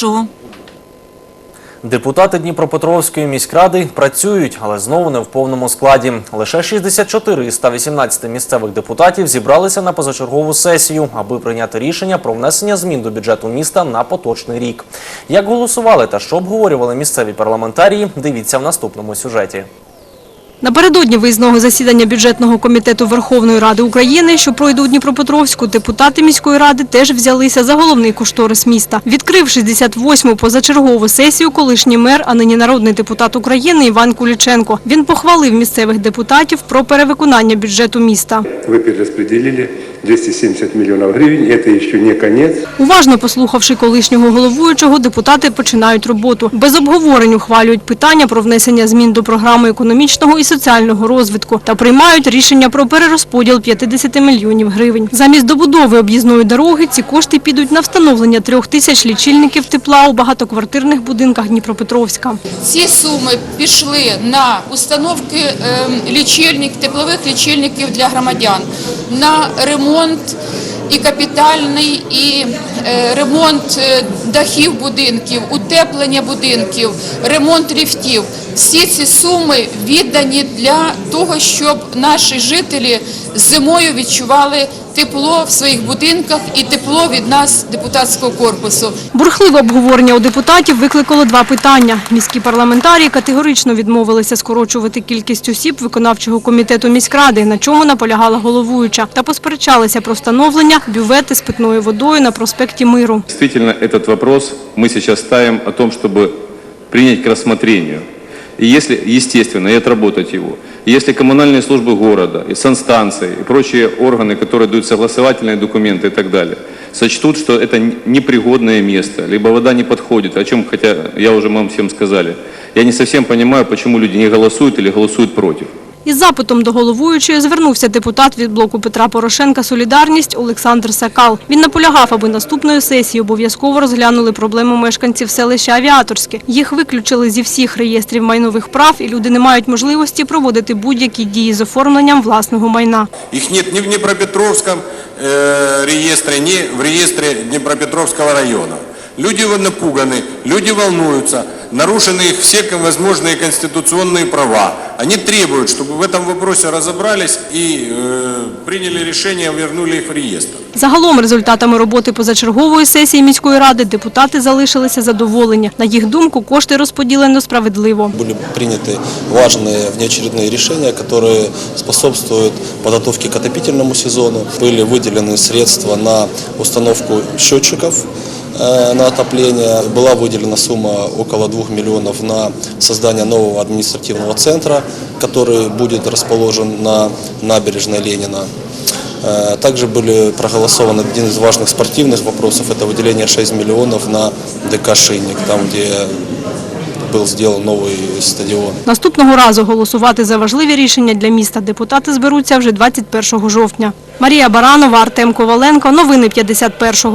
Чого? Депутати Дніпропетровської міськради працюють, але знову не в повному складі. Лише 64 із 118 місцевих депутатів зібралися на позачергову сесію, аби прийняти рішення про внесення змін до бюджету міста на поточний рік. Як голосували та що обговорювали місцеві парламентарії, дивіться в наступному сюжеті. Напередодні виїзного засідання бюджетного комітету Верховної Ради України, що пройде у Дніпропетровську, депутати міської ради теж взялися за головний кошторис міста. Відкрив 68-му позачергову сесію колишній мер, а нині народний депутат України Іван Куліченко. Він похвалив місцевих депутатів про перевиконання бюджету міста. Ви перераспределили 270 миллионов гривен. Это еще не конец. Уважно послухавши колишнього головуючого, депутати починають роботу. Без обговорень ухвалюють питання про внесення змін до програми економічного і соціального розвитку та приймають рішення про перерозподіл 50 мільйонів гривень. Замість добудови об'їзної дороги ці кошти підуть на встановлення трьох тисяч лічильників тепла у багатоквартирних будинках Дніпропетровська. Ці суми пішли на установки ем, лічильник, теплових лічильників для громадян, на ремонт і капітальний, і е, ремонт е, дахів будинків, утеплення будинків, ремонт ліфтів. Всі ці суми віддані для того, щоб наші жителі зимою відчували тепло в своїх будинках і тепло від нас, депутатського корпусу. Бурхливе обговорення у депутатів викликало два питання. Міські парламентарії категорично відмовилися скорочувати кількість осіб виконавчого комітету міськради, на чому наполягала головуюча, та посперечалися про встановлення бювети з питною водою на проспекті Миру. Действительно, этот вопрос мы сейчас ставим о том, чтобы принять к рассмотрению. Если, естественно, и отработать его. Если коммунальные службы города, и санстанции, и прочие органы, которые дают согласовательные документы и так далее, сочтут, что это непригодное место, либо вода не подходит, о чем, хотя я уже вам всем сказали, я не совсем понимаю, почему люди не голосуют или голосуют против. Із запитом до головуючої звернувся депутат від блоку Петра Порошенка «Солідарність» Олександр Сакал. Він наполягав, аби наступної сесії обов'язково розглянули проблему мешканців селища Авіаторське. Їх виключили зі всіх реєстрів майнових прав, і люди не мають можливості проводити будь-які дії з оформленням власного майна. Нет ни в Днепропетровском э, реестре, ни в реестре Днепропетровского района. Люди напуганы, люди волнуются, нарушены их все возможные конституционные права. Они требуют, чтобы в этом вопросе разобрались и э, приняли решение, вернули их в реестр. Загалом результатами роботи позачергової сесії міської ради депутати залишилися задоволені. На їх думку, кошти розподілено справедливо. Были приняты важные внеочередные решения, которые способствуют подготовке к отопительному сезону. Были выделены средства на установку счетчиков э, на отопление. Была выделена сумма около 2 миллионов на создание нового административного центра, который будет расположен на набережной Ленина. Э, Также были проголосованы один из важных спортивных вопросов, это выделение 6 миллионов на ДК «Шинник», там где был сделан новый стадион. Наступного разу голосувати за важливі рішення для міста депутати зберуться вже 21 жовтня. Марія Баранова, Артем Коваленко. Новини 51-го.